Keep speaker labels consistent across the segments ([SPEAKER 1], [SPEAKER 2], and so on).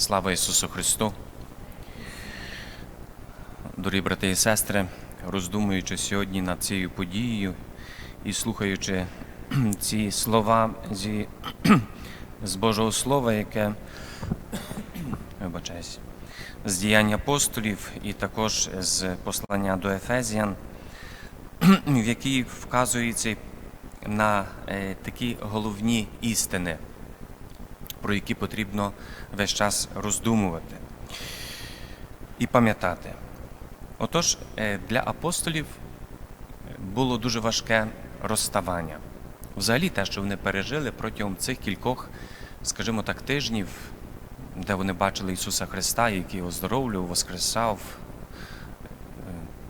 [SPEAKER 1] Слава Ісусу Христу! Дорогі брати і сестри, роздумуючи сьогодні над цією подією і слухаючи ці слова зі, з Божого Слова, яке вибачаюсь, з діянь апостолів і також з послання до Ефезіан, в якій вказується на е, такі головні істини, про які потрібно весь час роздумувати і пам'ятати. Отож, е, для апостолів було дуже важке розставання. Взагалі, те, що вони пережили протягом цих кількох, скажімо так, тижнів, де вони бачили Ісуса Христа, який оздоровлював, воскресав, е,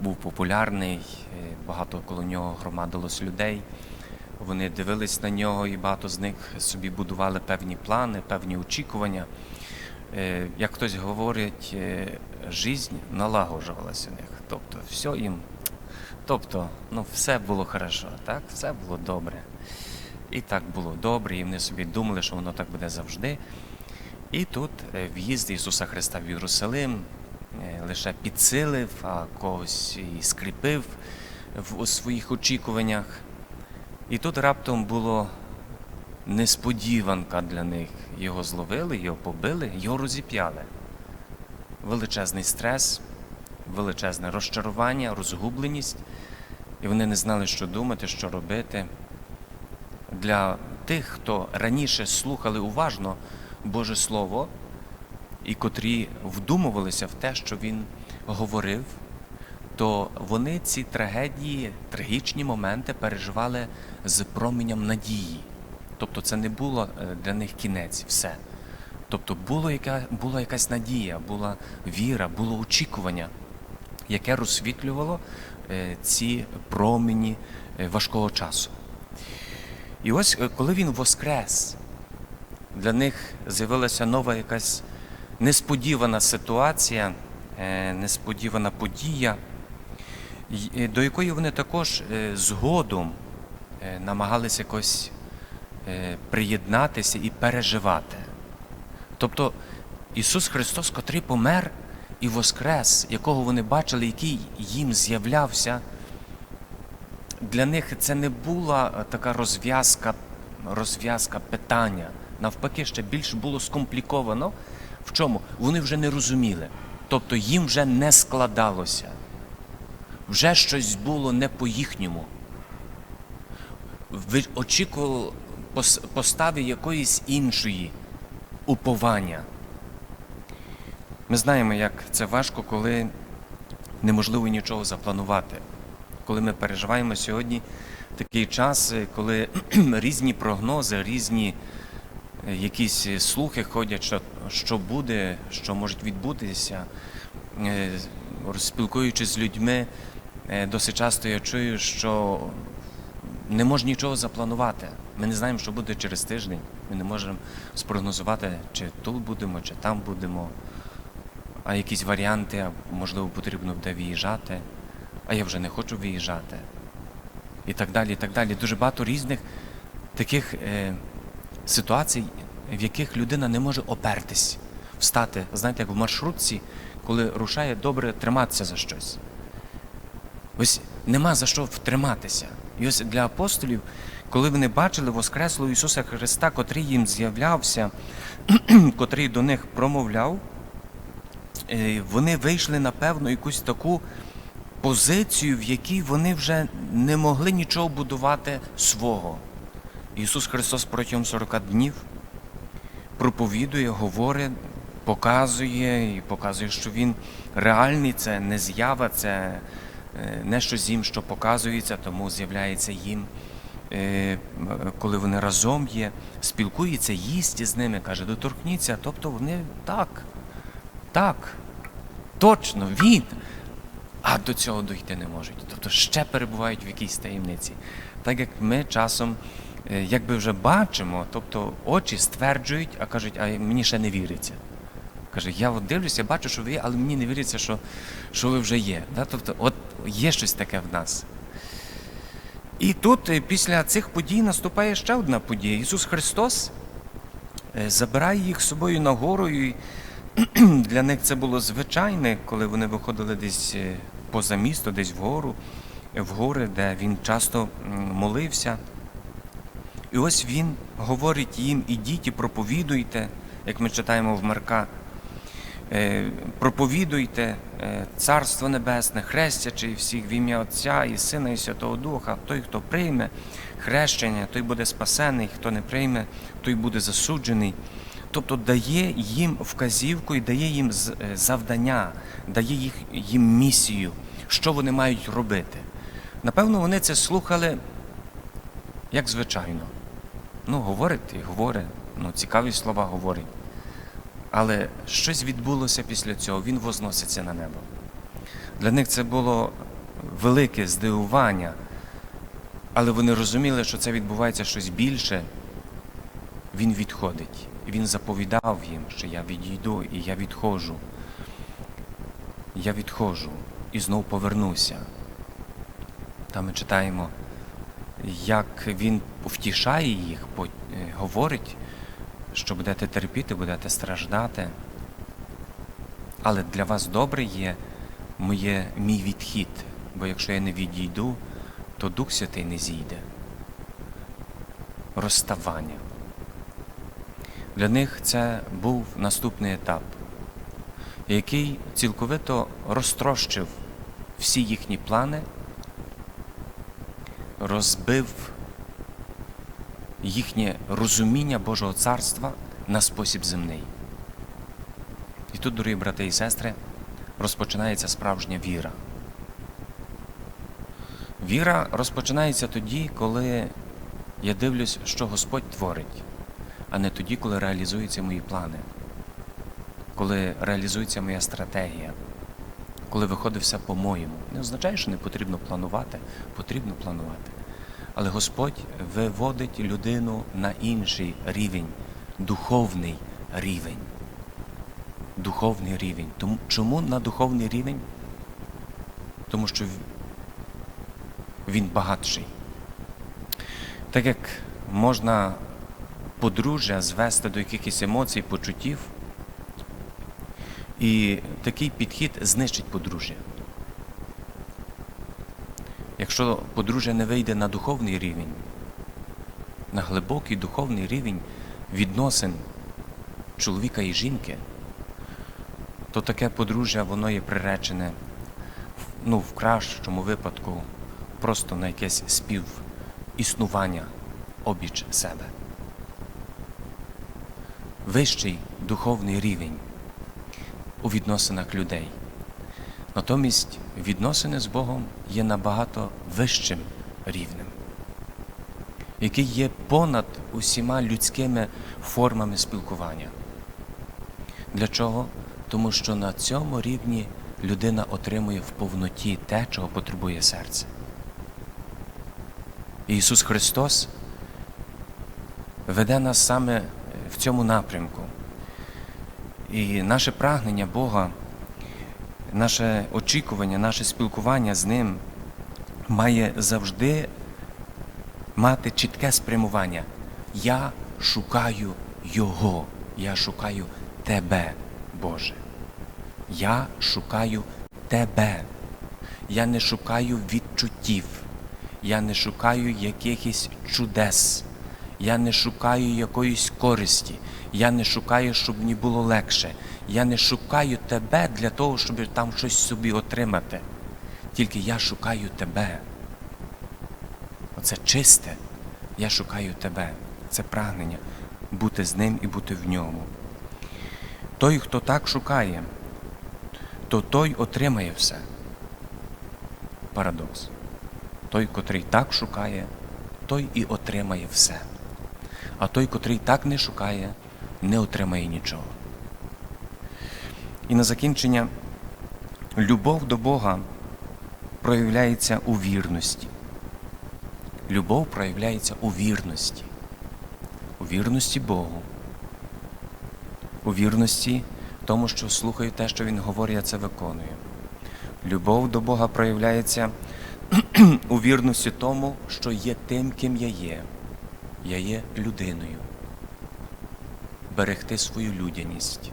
[SPEAKER 1] був популярний, е, багато коло нього громадилось людей. Вони дивились на нього, і багато з них собі будували певні плани, певні очікування. Е, Як хтось говорить, е, жизнь налагоджувалася у них. Тобто, все їм, тобто, ну, все було хорошо, так? Все було добре. І так було добре, і вони собі думали, що воно так буде завжди. І тут е, в'їзд Ісуса Христа в Єрусалим лише підсилив, а когось і скріпив у своїх очікуваннях. І тут раптом було несподіванка для них. Його зловили, його побили, його розіп'яли. Величезний стрес, величезне розчарування, розгубленість, і вони не знали, що думати, що робити. Для тих, хто раніше слухали уважно Боже Слово, і котрі вдумувалися в те, що він говорив, то вони ці трагедії, трагічні моменти переживали з променем надії. Тобто це не було е, для них кінець, все. Тобто було яка, була якась надія, була віра, було очікування, яке розсвітлювало е, ці промені е, важкого часу. І ось коли він воскрес, для них з'явилася нова якась несподівана ситуація, несподівана подія, до якої вони також е, згодом е, намагалися якось е, приєднатися і переживати. Тобто Ісус Христос, котрий помер і воскрес, якого вони бачили, який їм з'являвся, для них це не була е, така розв'язка, розв'язка питання. Навпаки, ще більш було скомпліковано. В чому? Вони вже не розуміли. Тобто їм вже не складалося. Вже щось було не по-їхньому. Ви очікували постави якоїсь іншої уповання. Ми знаємо, як це важко, коли неможливо нічого запланувати. Коли ми переживаємо сьогодні такий час, е, коли різні прогнози, різні е, якісь е, слухи ходять, що, що буде, що може відбутися. Спілкуючись з людьми, е, досить часто я чую, що не можна нічого запланувати. Ми не знаємо, що буде через тиждень. Ми не можемо спрогнозувати, чи тут будемо, чи там будемо. А якісь варіанти, можливо, потрібно буде виїжджати, а я вже не хочу виїжджати. І так далі, і так далі. Дуже багато різних таких е, ситуацій, в яких людина не може опертись, встати. Знаєте, як в маршрутці, коли рушає добре триматися за щось. Ось нема за що втриматися. І ось для апостолів, коли вони бачили Воскреслого Ісуса Христа, котрий їм з'являвся, котрий до них промовляв, е, вони вийшли на певну якусь таку позицію, в якій вони вже не могли нічого будувати свого. Ісус Христос протягом 40 днів проповідує, говорить, показує і показує, що Він реальний, це не з'ява, це е, не щось їм, що показується, тому з'являється їм, е, коли вони разом є, спілкується, їсть з ними, каже, доторкніться. Тобто вони так, так, точно, він. А до цього дійти не можуть. Тобто ще перебувають в якійсь таємниці. Так як ми часом е, якби вже бачимо, тобто очі стверджують, а кажуть, а мені ще не віриться. Каже, я от дивлюся, бачу, що ви є, але мені не віриться, що, що ви вже є. Да? Тобто, от є щось таке в нас. І тут е, після цих подій наступає ще одна подія. Ісус Христос е, забирає їх з собою на гору для них це було звичайне, коли вони виходили десь е, поза місто, десь вгору, в гори, де він часто молився. І ось він говорить їм: ідіть і проповідуйте, як ми читаємо в Марка. Е, проповідуйте е, Царство Небесне, хрестячи всіх в ім'я Отця і Сина і Святого Духа. Той, хто прийме хрещення, той буде спасений, хто не прийме, той буде засуджений. Тобто дає їм вказівку і дає їм е, завдання, дає їх, їм місію, що вони мають робити. Напевно, вони це слухали як звичайно. Ну, говорить і говорить, ну, цікаві слова говорить. Але щось відбулося після цього, він возноситься на небо. Для них це було велике здивування, але вони розуміли, що це відбувається щось більше. Він відходить. Він заповідав їм, що я відійду і я відходжу. Я відходжу і знов повернуся. Там ми читаємо, як він втішає їх, е, говорить, що будете терпіти, будете страждати. Але для вас добре є моє, мій відхід, бо якщо я не відійду, то Дух Святий не зійде. Розставання. Для них це був наступний етап, який цілковито розтрощив всі їхні плани, розбив їхнє розуміння Божого царства на спосіб земний. І тут, дорогі брати і сестри, розпочинається справжня віра. Віра розпочинається тоді, коли я дивлюсь, що Господь творить, а не тоді, коли реалізуються мої плани, коли реалізується моя стратегія, коли виходить все по-моєму. Не означає, що не потрібно планувати, потрібно планувати. Але Господь виводить людину на інший рівень, духовний рівень. Духовний рівень. Тому, чому на духовний рівень? Тому що він багатший. Так як можна подружжя звести до якихось емоцій, почуттів, і такий підхід знищить подружжя. Якщо подружжя не вийде на духовний рівень, на глибокий духовний рівень відносин чоловіка і жінки, то таке подружжя воно є приречене ну, в кращому випадку просто на якесь співіснування обіч себе. Вищий духовний рівень у відносинах людей. Натомість відносини з Богом є набагато вищим рівнем, який є понад усіма людськими формами спілкування. Для чого? Тому що на цьому рівні людина отримує в повноті те, чого потребує серце. Ісус Христос веде нас саме в цьому напрямку. І наше прагнення Бога наше очікування, наше спілкування з ним має завжди мати чітке спрямування. Я шукаю Його, я шукаю Тебе, Боже. Я шукаю Тебе. Я не шукаю відчуттів, я не шукаю якихось чудес, я не шукаю якоїсь користі, я не шукаю, щоб мені було легше. Я не шукаю тебе для того, щоб там щось собі отримати. Тільки я шукаю тебе. Оце чисте. Я шукаю тебе. Це прагнення бути з ним і бути в ньому. Той, хто так шукає, то той отримає все. Парадокс. Той, котрий так шукає, той і отримає все. А той, котрий так не шукає, не отримає нічого. І на закінчення, любов до Бога проявляється у вірності. Любов проявляється у вірності, у вірності Богу, у вірності тому, що слухаю те, що Він говорить, я це виконую. Любов до Бога проявляється у вірності тому, що є тим, ким я є. Я є людиною. Берегти свою людяність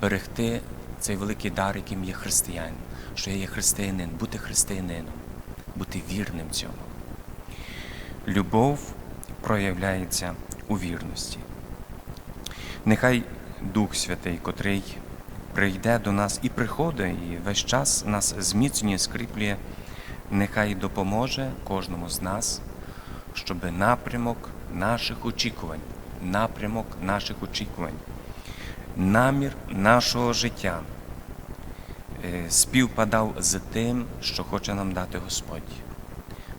[SPEAKER 1] берегти цей великий дар, яким є християнин, що я є християнин, бути християнином, бути вірним цьому. Любов проявляється у вірності. Нехай Дух Святий, котрий прийде до нас і приходить, і весь час нас зміцнює, скріплює, нехай допоможе кожному з нас, щоб напрямок наших очікувань, напрямок наших очікувань, намір нашого життя е, співпадав з тим, що хоче нам дати Господь.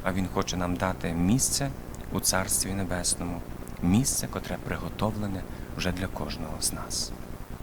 [SPEAKER 1] А Він хоче нам дати місце у Царстві Небесному, місце, котре приготовлене вже для кожного з нас.